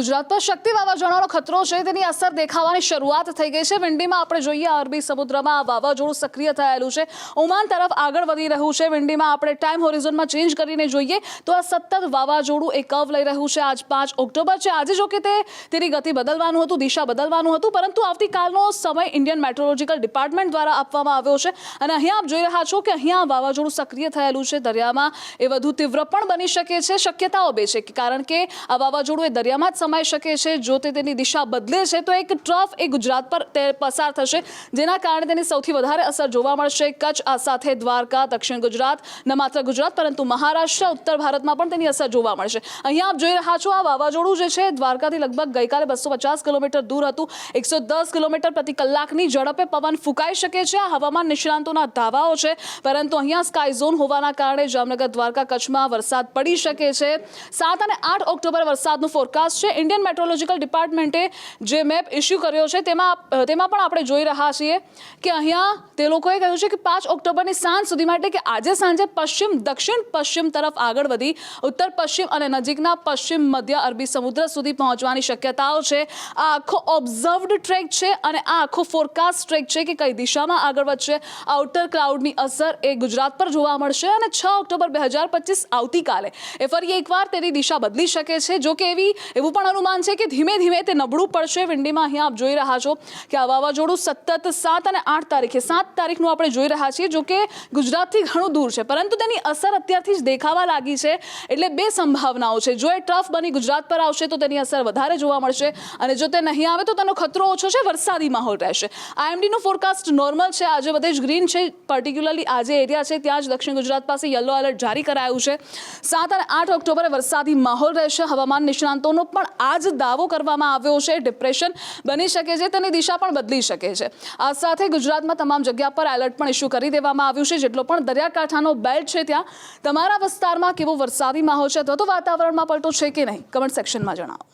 ગુજરાત પર શક્તિ વાવાઝોડાનો ખતરો છે, તેની અસર દેખાવાની શરૂઆત થઈ ગઈ છે. વિંડીમાં આપણે જોઈએ અરબી સમુદ્રમાં વાવાઝોડું સક્રિય થયેલું છે. ઓમાન તરફ આગળ વધી રહ્યું છે. વિંડીમાં આપણે ટાઈમ હોરિઝોનમાં ચેન્જ કરીને જોઈએ તો આ સતત વાવાઝોડું એકવ લઈ રહ્યું છે. આજ પાંચ ઓક્ટોબર છે. આજે જો કે તે તેની ગતિ બદલવાનું હતું, દિશા બદલવાનું હતું, પરંતુ આવતીકાલનો સમય ઇન્ડિયન મેટ્રોલોજીકલ ડિપાર્ટમેન્ટ દ્વારા આપવામાં આવ્યો છે. અને અહીંયા આપ જોઈ રહ્યા છો કે અહીંયા વાવાઝોડું સક્રિય થયેલું છે. દરિયામાં એ વધુ તીવ્ર પણ બની શકે છે. શક્યતાઓ બે છે, કારણ કે આ વાવાઝોડું એ દરિયામાં જ સમાઈ શકે છે. જો તે તેની દિશા બદલે છે, તો એક ટ્રફ એ ગુજરાત પર તે પસાર થશે. જેના કારણે તેની સૌથી વધારે અસર જોવા મળશે. કચ્છ આ સાથે દ્વારકા, દક્ષિણ ગુજરાત, ન માત્ર ગુજરાત, પરંતુ મહારાષ્ટ્ર, ઉત્તર ભારતમાં પણ તેની અસર જોવા મળશે. અહીંયા આપ જોઈ રહ્યા છો, આ વાવાઝોડું જે છે, દ્વારકાથી લગભગ ગઈકાલે બસો પચાસ કિલોમીટર દૂર હતું. એકસો દસ કિલોમીટર પ્રતિ કલાકની ઝડપે પવન ફૂંકાઈ શકે છે. આ હવામાન નિષ્ણાંતોના દાવાઓ છે, પરંતુ અહીંયા સ્કાય ઝોન હોવાના કારણે જામનગર, દ્વારકા કચ્છમાં વરસાદ પડી શકે છે. સાત અને આઠ ઓક્ટોબર વરસાદનું ફોરકાસ્ટ છે. ઇન્ડિયન મેટ્રોલોજીકલ ડિપાર્ટમેન્ટે જે મેપ ઇસ્યુ કર્યો છે, તેમાં તેમાં પણ આપણે જોઈ રહ્યા છીએ કે અહીંયા તે લોકોએ કહ્યું છે કે પાંચ ઓક્ટોબરની સાંજ સુધીમાં એટલે કે આજે સાંજે પશ્ચિમ, દક્ષિણ પશ્ચિમ તરફ આગળ વધી, ઉત્તર પશ્ચિમ અને નજીકના પશ્ચિમ મધ્ય અરબી સમુદ્ર સુધી પહોંચવાની શક્યતાઓ છે. આ આખો ઓબ્ઝર્વડ ટ્રેક છે અને આ આખો ફોરકાસ્ટ ટ્રેક છે કે કઈ દિશામાં આગળ વધશે. આઉટર ક્લાઉડની અસર એ ગુજરાત પર જોવા મળશે અને છ ઓક્ટોબર બે હજાર પચીસ આવતીકાલે એ ફરી એકવાર તેની દિશા બદલી શકે છે. જો કે એવી, એવું પણ અનુમાન છે કે ધીમે ધીમે તે નબળું પડશે. વિંડીમાં અહીંયા આપ જોઈ રહ્યા છો કે આ વાવાઝોડું સતત સાત અને આઠ તારીખે, સાત તારીખનું આપણે જોઈ રહ્યા છીએ, જો કે ગુજરાતથી ઘણું દૂર છે, પરંતુ તેની અસર અત્યારથી જ દેખાવા લાગી છે, એટલે બે સંભાવનાઓ છે. જો એ ટ્રફ બની ગુજરાત પર આવશે, તો તેની અસર વધારે જોવા મળશે અને જો તે નહીં આવે, તો તેનો ખતરો ઓછો છે, વરસાદી માહોલ રહેશે. આઈએમડીનું ફોરકાસ્ટ નોર્મલ છે, આજે બધે જ ગ્રીન છે પર્ટિક્યુલરલી આજે એરિયા છે, ત્યાં જ દક્ષિણ ગુજરાત પાસે યલો એલર્ટ જારી કરાયું છે. સાત અને આઠ ઓક્ટોબરે વરસાદી માહોલ રહેશે, હવામાન નિષ્ણાંતોનો પણ આ જ દાવો કરવામાં આવ્યો છે. ડિપ્રેશન બની શકે છે, તેની દિશા પણ બદલી શકે છે. આ સાથે ગુજરાતમાં તમામ જગ્યા પર એલર્ટ પણ ઇસ્યુ કરી દેવામાં આવ્યું છે, જેટલો પણ દરિયાકાંઠાનો બેલ્ટ છે ત્યાં, તમારા વિસ્તારમાં કેવો વરસાદી માહોલ છે અથવા તો વાતાવરણમાં પલટો છે કે નહીં? કમેન્ટ સેક્શનમાં જણાવો.